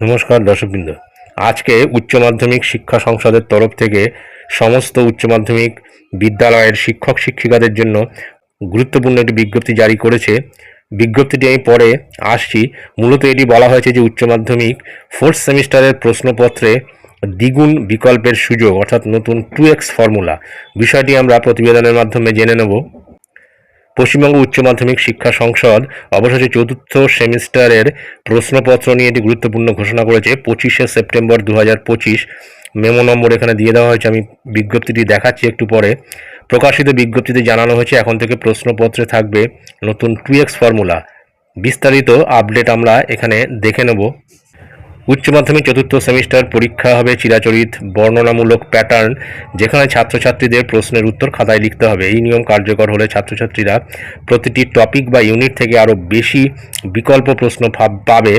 নমস্কার, দর্শকবৃন্দ। আজকে উচ্চ মাধ্যমিক শিক্ষা সংসদের তরফ থেকে সমস্ত উচ্চ মাধ্যমিক বিদ্যালয়ের শিক্ষক শিক্ষিকাদের জন্য গুরুত্বপূর্ণ একটি বিজ্ঞপ্তি জারি করেছে। বিজ্ঞপ্তিটি আমি পরে আসছি। মূলত এটি বলা হয়েছে যে উচ্চ মাধ্যমিক ফোর্থ সেমিস্টারের প্রশ্নপত্রে দ্বিগুণ বিকল্পের সুযোগ, অর্থাৎ নতুন টু এক্স ফর্মুলা বিষয়টি আমরা প্রতিবেদনের মাধ্যমে জেনে নেব। পশ্চিমবঙ্গ উচ্চ মাধ্যমিক শিক্ষা সংসদ অবশেষে চতুর্থ সেমিস্টারের প্রশ্নপত্র নিয়ে একটি গুরুত্বপূর্ণ ঘোষণা করেছে। পঁচিশে সেপ্টেম্বর দু হাজার পঁচিশ মেমো নম্বর এখানে দিয়ে দেওয়া হয়েছে। আমি বিজ্ঞপ্তিটি দেখাচ্ছি একটু পরে। প্রকাশিত বিজ্ঞপ্তিতে জানানো হয়েছে, এখন থেকে প্রশ্নপত্রে থাকবে নতুন টু এক্স ফর্মুলা। বিস্তারিত আপডেট আমরা এখানে দেখে নেব। উচ্চ মাধ্যমিক চতুর্থ সেমিস্টার পরীক্ষা হবে চিরাচরিত বর্ণনামূলক প্যাটার্ন, যেখানে ছাত্রছাত্রীদের প্রশ্নের উত্তর খাতায় লিখতে হবে। এই নিয়ম কার্যকর হলে ছাত্রছাত্রীরা প্রতিটি টপিক বা ইউনিট থেকে আরও বেশি বিকল্প প্রশ্ন পাবে।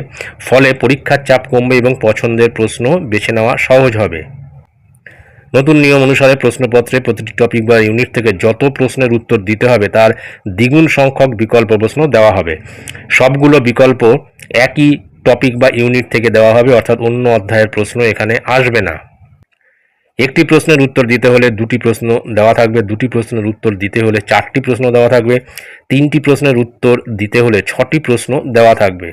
ফলে পরীক্ষার চাপ কমবে এবং পছন্দের প্রশ্ন বেছে নেওয়া সহজ হবে। নতুন নিয়ম অনুসারে প্রশ্নপত্রে প্রতিটি টপিক বা ইউনিট থেকে যত প্রশ্নের উত্তর দিতে হবে, তার দ্বিগুণ সংখ্যক বিকল্প প্রশ্ন দেওয়া হবে। সবগুলো বিকল্প একই টপিক বা ইউনিট থেকে দেওয়া হবে, অর্থাৎ অন্য অধ্যায়ের প্রশ্ন এখানে আসবে না। একটি প্রশ্নের উত্তর দিতে হলে দুটি প্রশ্ন দেওয়া থাকবে, দুটি প্রশ্নের উত্তর দিতে হলে চারটি প্রশ্ন দেওয়া থাকবে, তিনটি প্রশ্নের উত্তর দিতে হলে ছটি প্রশ্ন দেওয়া থাকবে।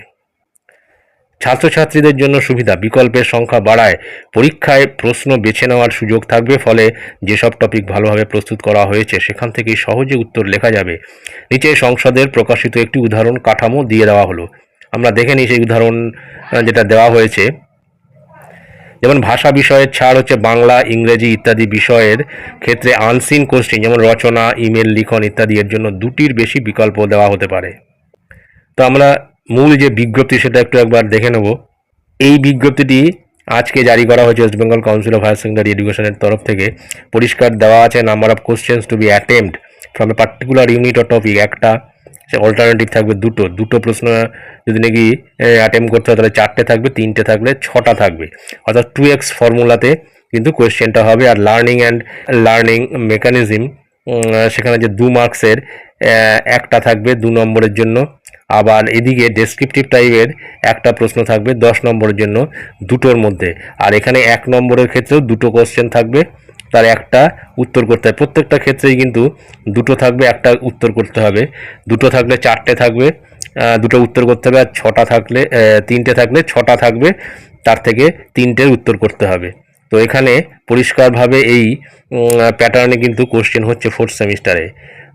ছাত্রছাত্রীদের জন্য সুবিধা, বিকল্পের সংখ্যা বাড়ায়, পরীক্ষায় প্রশ্ন বেছে নেওয়ার সুযোগ থাকবে, ফলে যেসব টপিক ভালোভাবে প্রস্তুত করা হয়েছে, সেখান থেকেই সহজে উত্তর লেখা যাবে। নিচে সংসদের প্রকাশিত একটি উদাহরণ কাঠামো দিয়ে দেওয়া হলো। আমরা দেখে নিই সেই উদাহরণ যেটা দেওয়া হয়েছে। যেমন ভাষা বিষয়ের ছাড় হচ্ছে বাংলা, ইংরেজি ইত্যাদি বিষয়ের ক্ষেত্রে আনসিন কোশ্চিন যেমন রচনা ইমেল লিখন ইত্যাদি, এর জন্য দুটির বেশি বিকল্প দেওয়া হতে পারে। তো আমরা মূল যে বিজ্ঞপ্তি, সেটা একটু একবার দেখে নেব। এই বিজ্ঞপ্তিটি আজকে জারি করা হয়েছে West Bengal council of higher secondary এডুকেশনের তরফ থেকে। পরিষ্কার দেওয়া আছে number of questions to be attempted from a particular unit of topic একটা অল্টারনেটিভ থাকবে দুটো। দুটো প্রশ্ন যদি নাকি অ্যাটেম্প করতে হয়, তাহলে চারটে থাকবে, তিনটে থাকলে ছটা থাকবে। অর্থাৎ টু এক্স ফর্মুলাতে কিন্তু কোয়েশ্চেনটা হবে। আর লার্নিং অ্যান্ড লার্নিং মেকানিজম সেখানে যে দু মার্কসের একটা থাকবে দু নম্বরের জন্য। আবার এদিকে ডেসক্রিপটিভ টাইপের একটা প্রশ্ন থাকবে দশ নম্বরের জন্য দুটোর মধ্যে। আর এখানে এক নম্বরের ক্ষেত্রেও দুটো কোশ্চেন থাকবে। তার একটা উত্তর করতে হবে প্রত্যেকটা ক্ষেত্রেই কিন্তু দুটো থাকবে, একটা উত্তর করতে হবে। দুটো থাকলে চারটে থাকবে দুটো উত্তর করতে হবে আর ছটা থাকলে তিনটে থাকলে ছটা থাকবে, তার থেকে তিনটের উত্তর করতে হবে। তো এখানে পরিষ্কারভাবে এই প্যাটার্নে কিন্তু কোশ্চেন হচ্ছে ফোর্থ সেমিস্টারে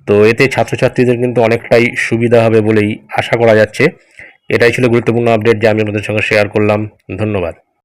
তো এতে ছাত্রছাত্রীদের কিন্তু অনেকটাই সুবিধা হবে বলেই আশা করা যাচ্ছে। এটাই ছিল গুরুত্বপূর্ণ আপডেট যা আমি আপনাদের সঙ্গে শেয়ার করলাম। ধন্যবাদ।